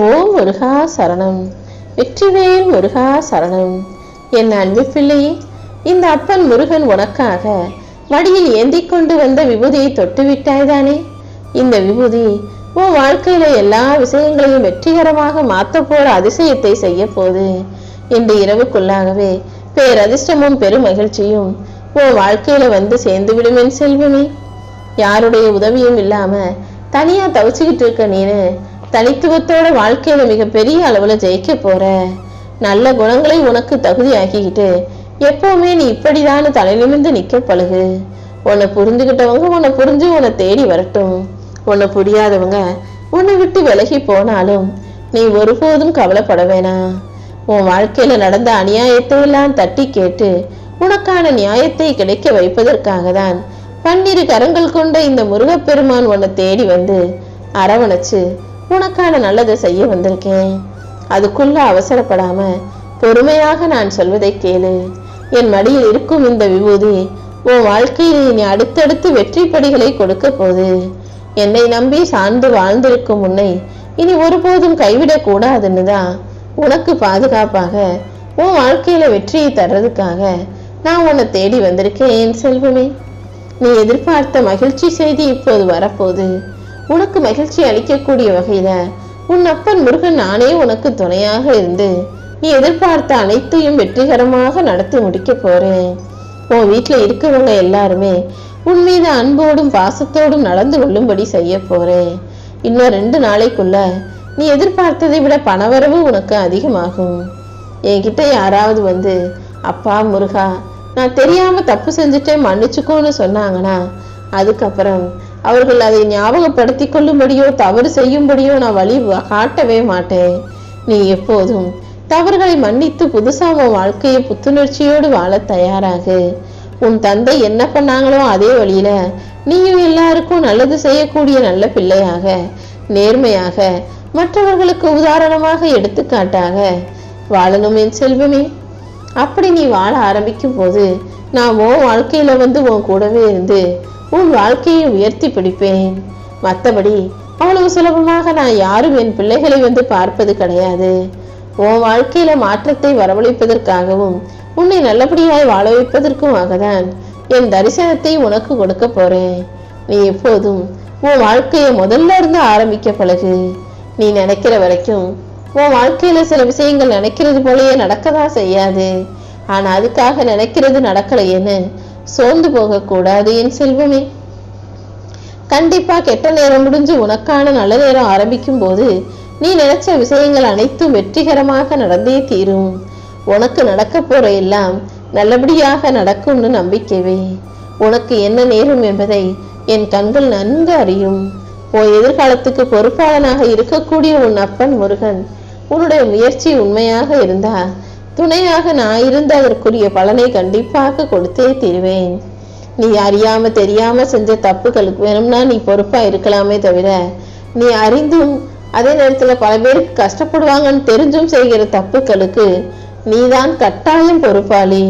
ஓ முருகா சரணம். வெற்றிவேல் முருகா சரணம். என் அன்பு பிள்ளை இந்த அப்பன் முருகன் உனக்காக வடியில் ஏந்தி கொண்டு வந்த விபூதியை தொட்டு விட்டாய்தானே இந்த விபூதி உன் வாழ்க்கையில எல்லா விஷயங்களையும் வெற்றிகரமாக மாத்த போற அதிசயத்தை செய்ய போது இன்று இரவுக்குள்ளாகவே பேரதிர்ஷ்டமும் பெரும் மகிழ்ச்சியும் உன் வாழ்க்கையில வந்து சேர்ந்து விடுமேன் செல்வமே. யாருடைய உதவியும் இல்லாம தனியா தவிச்சுக்கிட்டு இருக்க நீனு தனித்துவத்தோட வாழ்க்கையில மிகப்பெரிய அளவுல ஜெயிக்க போற. நல்ல குணங்களை உனக்கு தகுதியாக்கிக்கிட்டு எப்பவுமே நீ இப்படிதான் தலை நிமிர்ந்து நிக்க பழகு. உன்னை புரிஞ்சுக்கிட்டவங்க உன்னை புரிஞ்சு உன்னை தேடி வரட்டும். உன்னை புரியாதவங்க உன்னை விட்டு விலகி போனாலும் நீ ஒருபோதும் கவலைப்பட வேணாம். உன் வாழ்க்கையில நடந்த அநியாயத்தை எல்லாம் தட்டி கேட்டு உனக்கான நியாயத்தை கிடைக்க வைப்பதற்காக தான் பன்னிரு கரங்கள் கொண்ட இந்த முருகப்பெருமான் உன்னை தேடி வந்து அரவணைச்சு உனக்கான நல்லதை செய்ய வந்திருக்கேன். அதுக்குள்ள அவசரப்படாம பொறுமையாக நான் சொல்வதை கேளு. என் மடியில் இருக்கும் இந்த விபூதி உன் வாழ்க்கையில் இனி அடுத்தடுத்து வெற்றி படிகளை கொடுக்க போகுது. என்னை நம்பி சார்ந்து வாழ்ந்திருக்கும் உன்னை இனி ஒருபோதும் கைவிடக் கூடாதுன்னு தான் உனக்கு பாதுகாப்பாக உன் வாழ்க்கையில வெற்றியை தர்றதுக்காக நான் உன்னை தேடி வந்திருக்கேன் என் செல்வமே. நீ எதிர்பார்த்த மகிழ்ச்சி செய்தி இப்போது வரப்போகுது. உனக்கு மகிழ்ச்சி அளிக்கக்கூடிய வகையில உன் அப்பன் முருகன் நானே உனக்கு துணையாக இருந்து நீ எதிர்பார்த்த அனைத்தையும் வெற்றிகரமாக நடத்தி முடிக்க போறேன். உன் வீட்டுல இருக்கவங்க எல்லாருமே உன் மீது அன்போடும் பாசத்தோடும் நடந்து கொள்ளும்படி செய்ய போறேன். இன்னும் ரெண்டு நாளைக்குள்ள நீ எதிர்பார்த்ததை விட பணவரவு உனக்கு அதிகமாகும். என்கிட்ட யாராவது வந்து அப்பா முருகா நான் தெரியாம தப்பு செஞ்சுட்டேன் மன்னிச்சுக்கோன்னு சொன்னாங்கன்னா அதுக்கப்புறம் அவர்கள் அதை ஞாபகப்படுத்தி கொள்ளும்படியோ தவறு செய்யும்படியோ நான் வழி காட்டவே மாட்டேன். நீ எப்போதும் தவறுகளை மன்னித்து புதுசா உன் வாழ்க்கையை புத்துணர்ச்சியோடு வாழ தயாராகு. உன் தந்தை என்ன பண்ணாங்களோ அதே வழியில நீயும் எல்லாருக்கும் நல்லது செய்யக்கூடிய நல்ல பிள்ளையாக நேர்மையாக மற்றவர்களுக்கு உதாரணமாக எடுத்துக்காட்டாக வாழணும் என் செல்வமே. அப்படி நீ வாழ ஆரம்பிக்கும் போது நான் உன் வாழ்க்கையில வந்து உன் கூடவே இருந்து உன் வாழ்க்கையை உயர்த்தி பிடிப்பேன். மற்றபடி அவ்வளவு சுலபமாக நான் யாரும் என் பிள்ளைகளை வந்து பார்ப்பது கிடையாது. உன் வாழ்க்கையில மாற்றத்தை வரவழைப்பதற்காகவும் உன்னை நல்லபடியாய் வாழ வைப்பதற்குமாக தான் என் தரிசனத்தை உனக்கு கொடுக்க போறேன். நீ எப்போதும் உன் வாழ்க்கையை முதல்ல இருந்து ஆரம்பிக்க பழகு. நீ நினைக்கிற வரைக்கும் உன் வாழ்க்கையில சில விஷயங்கள் நினைக்கிறது போலயே நடக்கதான் செய்யாது. ஆனா அதுக்காக நினைக்கிறது நடக்கலையேன்னு சோர்ந்து போகக்கூடாது என் செல்வமே. கண்டிப்பா கெட்ட நேரம் முடிஞ்சு உனக்கான நல்ல நேரம் ஆரம்பிக்கும் போது நீ நினைச்ச விஷயங்கள் அனைத்தும் வெற்றிகரமாக நடந்தே தீரும். உனக்கு நடக்க போற எல்லாம் நல்லபடியாக நடக்கும்னு நம்பிக்கைவே. உனக்கு என்ன நேரும் என்பதை என் கண்கள் நன்கு அறியும். உன் எதிர்காலத்துக்கு பொறுப்பாளனாக இருக்கக்கூடிய உன் அப்பன் முருகன் உன்னுடைய முயற்சி உண்மையாக இருந்தா துணையாக நான் இருந்து அதற்குரிய பலனை கண்டிப்பாக கொடுத்தே தீருவேன். நீ அறியாம தெரியாம செஞ்ச தப்புகளுக்கு வேணும்னா நீ பொறுப்பா இருக்கலாமே தவிர நீ அறிந்தும் அதே நேரத்துல பல பேருக்கு கஷ்டப்படுவாங்கன்னு தெரிஞ்சும் செய்கிற தப்புகளுக்கு நீதான் கட்டாயம் பொறுப்பாளி.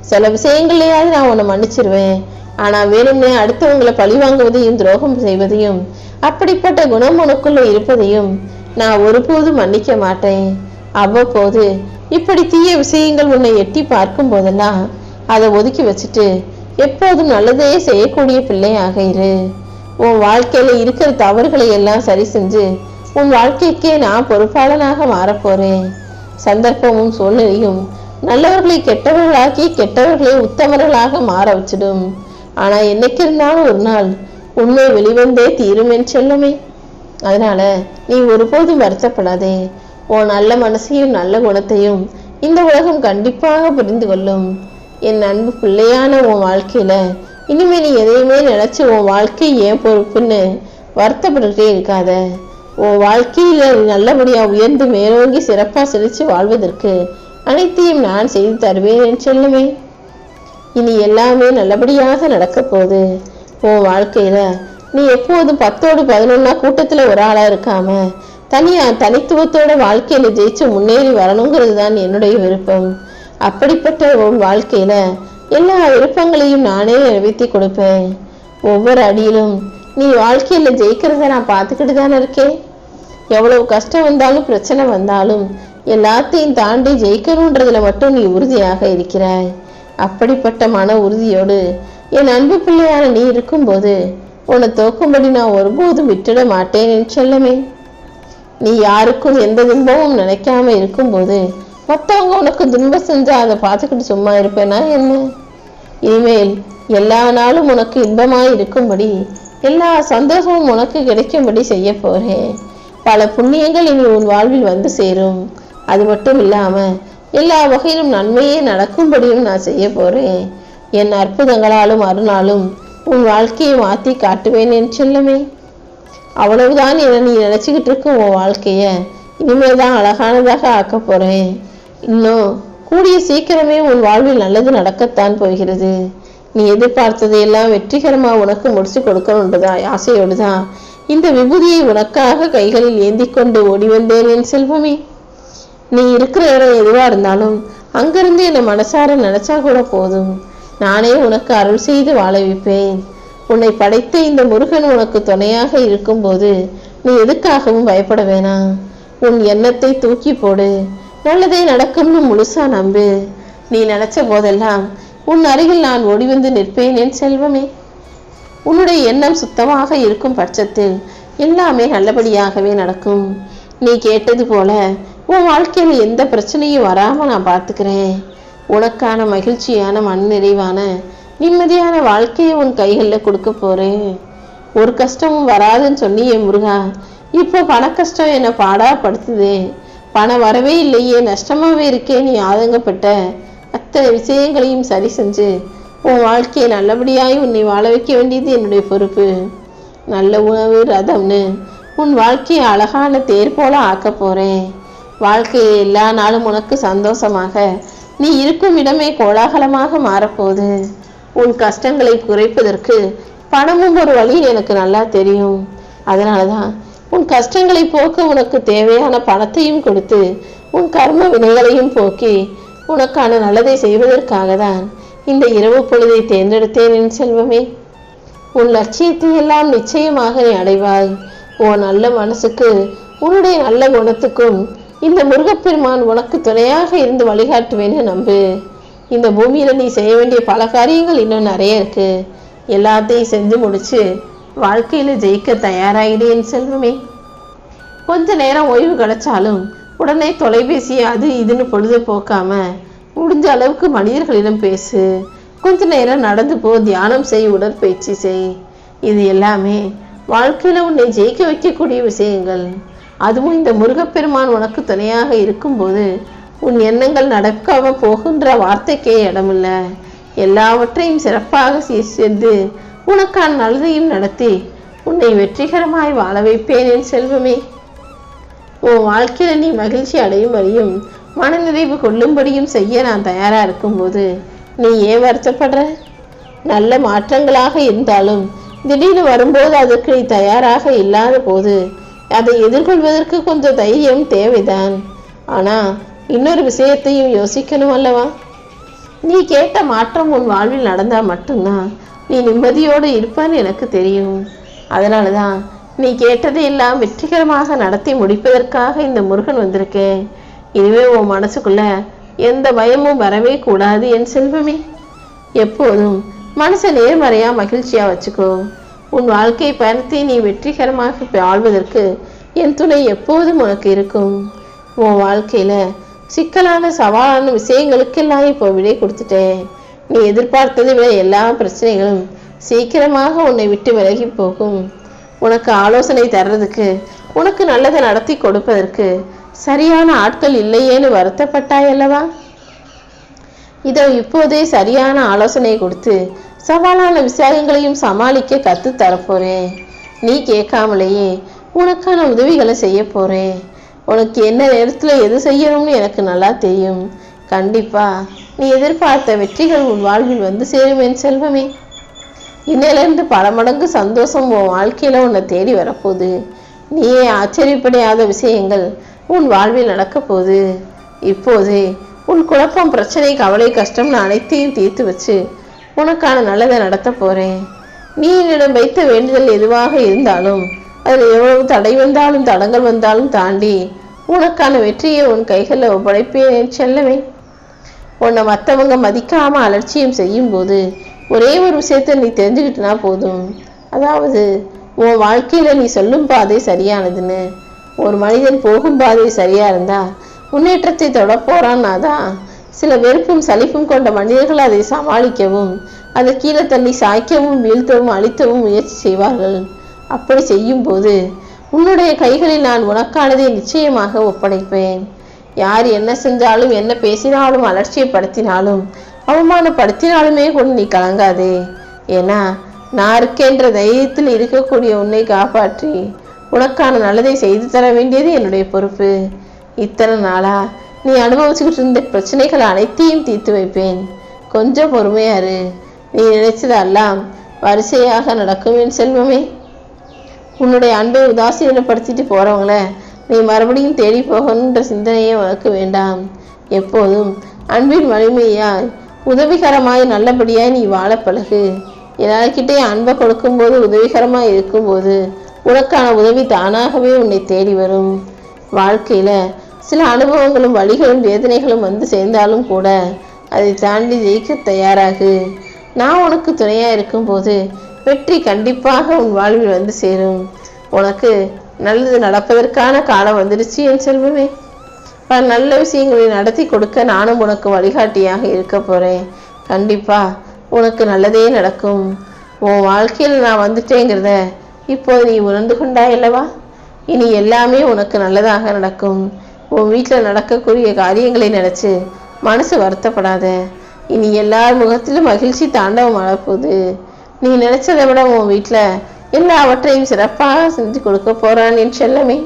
சில விஷயங்களையாவது நான் உன்னை மன்னிச்சிருவேன். ஆனா வேணும்னே அடுத்தவங்களை பழி வாங்குவதையும் துரோகம் செய்வதையும் அப்படிப்பட்ட குணம் உனக்குள்ள இருப்பதையும் நான் ஒருபோதும் மன்னிக்க மாட்டேன். அவ்வப்போது இப்படி தீய விஷயங்கள் உன்னை எட்டி பார்க்கும் போதெல்லாம் அதை ஒதுக்கி வச்சுட்டு எப்போதும் நல்லதே செய்யக்கூடிய பிள்ளையாக இரு. உன் வாழ்க்கையில இருக்கிற தவறுகளை எல்லாம் சரி செஞ்சு உன் வாழ்க்கைக்கே நான் பொறுப்பாளனாக மாறப்போறேன். சந்தர்ப்பமும் சூழ்நிலையும் நல்லவர்களை கெட்டவர்களாக்கி கெட்டவர்களை உத்தமர்களாக மாற வச்சிடும். ஆனா என்னைக்கு இருந்தாலும் ஒரு நாள் உண்மை வெளிவந்தே தீரும் என் செல்லுமே. அதனால நீ ஒருபோதும் வருத்தப்படாதே. உன் நல்ல மனசையும் நல்ல குணத்தையும் இந்த உலகம் கண்டிப்பாக புரிந்து கொள்ளும். என் அன்பு பிள்ளையான உன் வாழ்க்கையில இனிமே நீ எதையுமே நினைச்சு உன் வாழ்க்கை ஏன் பொறுப்புன்னு வருத்தப்பட்டுட்டே இருக்காத. உன் வாழ்க்கையில நல்லபடியா உயர்ந்து மேலோங்கி சிறப்பா சிரித்து வாழ்வதற்கு அனைத்தையும் நான் செய்து தருவேன் என்று சொல்லுமே. இனி எல்லாமே நல்லபடியாக நடக்க போகுது. உன் வாழ்க்கையில நீ எப்போதும் பத்தோடு பதினொன்னா கூட்டத்துல ஒரு ஆளா இருக்காம தனியா தனித்துவத்தோட வாழ்க்கையில ஜெயிச்சு முன்னேறி வரணுங்கிறது தான் என்னுடைய விருப்பம். அப்படிப்பட்ட உன் வாழ்க்கையில எல்லா விருப்பங்களையும் நானே நிறைவேற்றி கொடுப்பேன். ஒவ்வொரு அடியிலும் நீ வாழ்க்கையில ஜெயிக்கிறத நான் பார்த்துக்கிட்டு தானே இருக்கேன். எவ்வளவு கஷ்டம் வந்தாலும் பிரச்சனை வந்தாலும் எல்லாத்தையும் தாண்டி ஜெயிக்கணுன்றதுல மட்டும் நீ உறுதியாக இருக்கிறாய். அப்படிப்பட்ட மன உறுதியோடு என் அன்பு பிள்ளையான நீ இருக்கும்போது உன்னை தோக்கும்படி நான் ஒருபோதும் விட்டுட மாட்டேன் என் செல்லமே. நீ யாருக்கும் எந்த துன்பமும் நினைக்காம இருக்கும்போது மற்றவங்க உனக்கு துன்பம் செஞ்சால் அதை பார்த்துக்கிட்டு சும்மா இருப்பேனா என்ன? இனிமேல் எல்லா நாளும் உனக்கு இன்பமாய் இருக்கும்படி எல்லா சந்தோஷமும் உனக்கு கிடைக்கும்படி செய்ய போகிறேன் பல புண்ணியங்கள் இனி உன் வாழ்வில் வந்து சேரும். அது மட்டும் இல்லாமல் எல்லா வகையிலும் நன்மையே நடக்கும்படியும் நான் செய்ய போகிறேன் என் அற்புதங்களாலும் அருணாலும் உன் வாழ்க்கையை மாற்றி காட்டுவேன் என் செல்லமே. அவ்வளவுதான் என நீ நினச்சிக்கிட்டு இருக்க உன் வாழ்க்கைய. இனிமேல் தான் அழகானதாக ஆக்க போறேன். இன்னும் கூடிய சீக்கிரமே உன் வாழ்வில் நல்லது நடக்கத்தான் போகிறது. நீ எதிர்பார்த்ததையெல்லாம் வெற்றிகரமா உனக்கு முடிச்சு கொடுக்கணுன்றதா ஆசையோடு தான் இந்த விபூதியை உனக்காக கைகளில் ஏந்தி கொண்டு ஓடி வந்தேன் என் செல்வமே. நீ இருக்கிற இடம் எதுவாக இருந்தாலும் அங்கிருந்து என்னை மனசார நினைச்சா கூட போதும். நானே உனக்கு அருள் செய்து வாழ வைப்பேன். உன்னை படைத்த இந்த முருகன் உனக்கு துணையாக இருக்கும்போது நீ எதுக்காகவும் பயப்பட வேணாம் உன் எண்ணத்தை தூக்கி போடு. நல்லதே நடக்கும்னு முழுசா நம்பு. நீ நினைச்ச போதெல்லாம் உன் அருகில் நான் ஓடி வந்து நிற்பேன் என் செல்வமே. உன்னுடைய எண்ணம் சுத்தமாக இருக்கும் பட்சத்தில் எல்லாமே நல்லபடியாகவே நடக்கும். நீ கேட்டது போல உன் வாழ்க்கையில எந்த பிரச்சனையும் வராம நான் பார்த்துக்கிறேன். உனக்கான மகிழ்ச்சியான மன நிறைவான நிம்மதியான வாழ்க்கையை உன் கைகளில் கொடுக்க போகிறேன் ஒரு கஷ்டமும் வராதுன்னு சொன்னியே முருகா. இப்போ பண கஷ்டம் என்னை பாடாப்படுத்துதே. பணம் வரவே இல்லையே நஷ்டமாகவே இருக்கே நீ ஆதங்கப்பட்ட. அத்தனை விஷயங்களையும் சரி செஞ்சு உன் வாழ்க்கையை நல்லபடியாய் உன்னை வாழ வைக்க வேண்டியது என்னுடைய பொறுப்பு. நல்ல உணவு ரதம்னு உன் வாழ்க்கையை அழகான தேர் போல ஆக்க போகிறேன் வாழ்க்கையை எல்லா நாளும் உனக்கு சந்தோஷமாக நீ இருக்கும் இடமே கோலாகலமாக மாறப்போகுது உன் கஷ்டங்களை குறைப்பதற்கு பணமும் ஒரு வழி எனக்கு நல்லா தெரியும். அதனால தான் உன் கஷ்டங்களை போக்க உனக்கு தேவையான பணத்தையும் கொடுத்து உன் கர்ம வினைகளையும் போக்கி உனக்கான நல்லதை செய்வதற்காக தான் இந்த இரவு பொழுதை தேர்ந்தெடுத்தேன் என் செல்வமே. உன் லட்சியத்தை எல்லாம் நிச்சயமாக நீ அடைவாய். உன் நல்ல மனசுக்கு உன்னுடைய நல்ல குணத்துக்கும் இந்த முருகப்பெருமான் உனக்கு துணையாக இருந்து வழிகாட்டுவேன்னு நம்பு. இந்த பூமியில் நீ செய்ய வேண்டிய பல காரியங்கள் இன்னும் நிறைய இருக்கு. எல்லாத்தையும் செஞ்சு முடிச்சு வாழ்க்கையில் ஜெயிக்க தயாராகிறேன் செல்வமே. கொஞ்ச நேரம் ஓய்வு கிடைச்சாலும் உடனே தொலைபேசி அது இதுன்னு பொழுது போக்காம முடிஞ்ச அளவுக்கு மனிதர்களிடம் பேசு. கொஞ்ச நேரம் நடந்து போ தியானம் செய் உடற்பயிற்சி செய். இது எல்லாமே வாழ்க்கையில் உன்னை ஜெயிக்க வைக்கக்கூடிய விஷயங்கள். அதுவும் இந்த முருகப்பெருமான் உனக்கு துணையாக இருக்கும்போது உன் எண்ணங்கள் நடக்காம போகின்ற வார்த்தைக்கே இடமில்ல. எல்லாவற்றையும் சிறப்பாக சென்று செய்து உனக்கான நல்லதையும் நடத்தி உன்னை வெற்றிகரமாய் வாழ வைப்பேன் என் செல்வமே. உன் வாழ்க்கையில நீ மகிழ்ச்சி அடையும்படியும் மனநிறைவு கொள்ளும்படியும் செய்ய நான் தயாராக இருக்கும்போது நீ ஏன் வருத்தப்படுற? நல்ல மாற்றங்களாக இருந்தாலும் திடீர்னு வரும்போது அதற்கு நீ தயாராக இல்லாத போது அதை எதிர்கொள்வதற்கு கொஞ்சம் தைரியம் தேவைதான். ஆனால் இன்னொரு விஷயத்தையும் யோசிக்கணும் அல்லவா? நீ கேட்ட மாற்றம் உன் வாழ்வில் நடந்தால் மட்டும்தான் நீ நிம்மதியோடு இருப்பான்னு எனக்கு தெரியும். அதனால தான் நீ கேட்டதையெல்லாம் வெற்றிகரமாக நடத்தி முடிப்பதற்காக இந்த முருகன் வந்திருக்கேன் இனிமே உன் மனசுக்குள்ள எந்த பயமும் வரவே கூடாது என் செல்வமே. எப்போதும் மனசை நேர்மறையாக மகிழ்ச்சியாக வச்சுக்கோ. உன் வாழ்க்கை பயணத்தை நீ வெற்றிகரமாக வாழ்வதற்கு என் துணை எப்போதும் உனக்கு இருக்கும். உன் வாழ்க்கையில் சிக்கலான சவாலான விஷயங்களுக்கெல்லாம் இப்போ விடை கொடுத்துட்டேன். நீ எதிர்பார்த்ததை விட எல்லா பிரச்சனைகளும் சீக்கிரமாக உன்னை விட்டு விலகி போகும். உனக்கு ஆலோசனை தர்றதுக்கு உனக்கு நல்லதை நடத்தி கொடுப்பதற்கு சரியான ஆட்கள் இல்லையேன்னு வருத்தப்பட்டாய் அல்லவா? இதோ இப்போதே சரியான ஆலோசனை கொடுத்து சவாலான விஷயங்களையும் சமாளிக்க கத்து தரப்போறேன் நீ கேட்காமலேயே உனக்கான உதவிகளை செய்ய போறேன். உனக்கு என்ன நேரத்தில் எது செய்யணும்னு எனக்கு நல்லா தெரியும். கண்டிப்பா. நீ எதிர்பார்த்த வெற்றிகள் உன் வாழ்வில் வந்து சேரும் என் செல்வமே. இன்னிலிருந்து பல மடங்கு சந்தோஷம் உன் வாழ்க்கையில் உன்னை தேடி வரப்போகுது. நீயே ஆச்சரியப்படையாத விஷயங்கள் உன் வாழ்வில் நடக்கப் போகுது. இப்போது உன் குழப்பம் பிரச்சனை கவலை கஷ்டம்னு அனைத்தையும் தீர்த்து வச்சு உனக்கான நல்லதை நடத்த போகிறேன் நீ என்னிடம் வைத்த வேண்டுதல் எதுவாக இருந்தாலும் அதில் எவ்வளவு தடை வந்தாலும் தடங்கள் வந்தாலும் தாண்டி உனக்கான வெற்றியை உன் கைகளில் ஒப்படைப்பேன் செல்லவே உன்னை மற்றவங்க மதிக்காமல் அலட்சியம் செய்யும்போது ஒரே ஒரு விஷயத்தை நீ தெரிஞ்சுக்கிட்டுனா போதும். அதாவது உன் வாழ்க்கையில் நீ சொல்லும் பாதை சரியானதுன்னு ஒரு மனிதன் போகும் பாதை சரியாக இருந்தால் முன்னேற்றத்தை தொட போறான்னா தான் சில வெறுப்பும் சலிப்பும் கொண்ட மனிதர்கள் அதை சமாளிக்கவும் அதை கீழே தள்ளி சாய்க்கவும் வீழ்த்தவும் அழித்தவும் முயற்சி செய்வார்கள். அப்படி செய்யும்போது உன்னுடைய கைகளில் நான் உனக்கானதை நிச்சயமாக ஒப்படைப்பேன். யார் என்ன செஞ்சாலும் என்ன பேசினாலும் அலட்சியப்படுத்தினாலும் அவமானப்படுத்தினாலுமே கூட நீ கலங்காதே. ஏன்னா நான் இருக்கின்ற தைரியத்தில் இருக்கக்கூடிய உன்னை காப்பாற்றி உனக்கான நல்லதை செய்து தர வேண்டியது என்னுடைய பொறுப்பு. இத்தனை நாளா நீ அனுபவிச்சுக்கிட்டு இருந்த பிரச்சனைகள் அனைத்தையும் தீர்த்து வைப்பேன். கொஞ்சம் பொறுமையாரு நீ நினைச்சதெல்லாம் வரிசையாக நடக்கும் என் செல்வமே. உன்னுடைய அன்பை உதாசீனப்படுத்திட்டு போறவங்கள நீ மறுபடியும் தேடி போகணுன்ற சிந்தனையே உனக்கு வேண்டாம். எப்போதும் அன்பின் வலிமையாய் உதவிகரமாய் நல்லபடியாய் நீ வாழ பழகு. எல்லார்கிட்டே அன்பை கொடுக்கும்போது உதவிகரமாக இருக்கும்போது உனக்கான உதவி தானாகவே உன்னை தேடி வரும். வாழ்க்கையில் சில அனுபவங்களும் வழிகளும் வேதனைகளும் வந்து சேர்ந்தாலும் கூட அதை தாண்டி ஜெயிக்க தயாராகு. நான் உனக்கு துணையாக இருக்கும்போது வெற்றி கண்டிப்பாக உன் வாழ்வில் வந்து சேரும். உனக்கு நல்லது நடப்பதற்கான காலம் வந்துடுச்சு என் செல்வமே. பல நல்ல விஷயங்களை நடத்தி கொடுக்க நானும் உனக்கு வழிகாட்டியாக இருக்க போகிறேன் கண்டிப்பாக உனக்கு நல்லதே நடக்கும். உன் வாழ்க்கையில் நான் வந்துட்டேங்கிறத இப்போது நீ உணர்ந்து கொண்டாய் அல்லவா? இனி எல்லாமே உனக்கு நல்லதாக நடக்கும். உன் வீட்டில் நடக்கக்கூடிய காரியங்களை நினச்சி மனசு வருத்தப்படாத. இனி எல்லார் முகத்திலும் மகிழ்ச்சி தாண்டவம் ஆடப்போகுது நீ நினைச்சதை விட உன் வீட்டில் எல்லாவற்றையும் சிறப்பாக செஞ்சு கொடுக்க போறான் என் செல்லமே.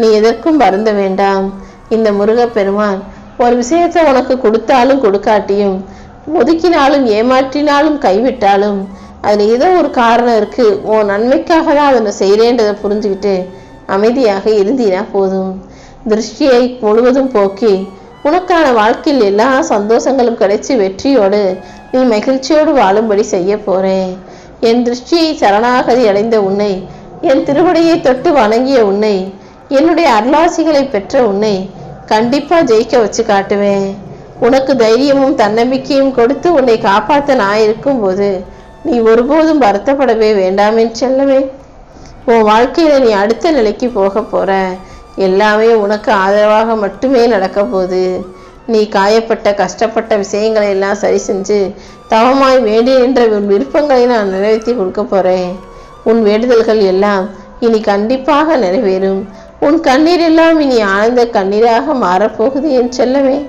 நீ எதற்கும் வருந்த வேண்டாம். இந்த முருகப்பெருமான் ஒரு விஷயத்தை உனக்கு கொடுத்தாலும் கொடுக்காட்டியும் ஒதுக்கினாலும் ஏமாற்றினாலும் கைவிட்டாலும் அதில் ஏதோ ஒரு காரணம் இருக்கு. உன் நன்மைக்காக தான் அதை செய்கிறேன்றதை புரிஞ்சுக்கிட்டு அமைதியாக இருந்தினா போதும். திருஷ்டியை முழுவதும் போக்கி உனக்கான வாழ்க்கையில் எல்லா சந்தோஷங்களும் கிடைச்சி வெற்றியோடு நீ மகிழ்ச்சியோடு வாழும்படி செய்ய போறேன். என் திருஷ்டியை சரணாகதி அடைந்த உன்னை என் திருவடியை தொட்டு வணங்கிய உன்னை என்னுடைய அருளாசிகளை பெற்ற உன்னை கண்டிப்பா ஜெயிக்க வச்சு காட்டுவேன். உனக்கு தைரியமும் தன்னம்பிக்கையும் கொடுத்து உன்னை காப்பாற்ற நான் இருக்கும்போது நீ ஒருபோதும் வருத்தப்படவே வேண்டாமே செல்லவே உன் வாழ்க்கையில நீ அடுத்த நிலைக்கு போக போற. எல்லாமே உனக்கு ஆதரவாக மட்டுமே நடக்க போகுது. நீ காயப்பட்ட கஷ்டப்பட்ட விஷயங்களை எல்லாம் சரி செஞ்சு தவமாய் வேண்டி என்ற உன் விருப்பங்களை நான் நிறைவேற்றி கொடுக்க போகிறேன் உன் வேண்டுதல்கள் எல்லாம் இனி கண்டிப்பாக நிறைவேறும். உன் கண்ணீர் எல்லாம் இனி ஆழ்ந்த கண்ணீராக மாறப்போகுது என் செல்லவே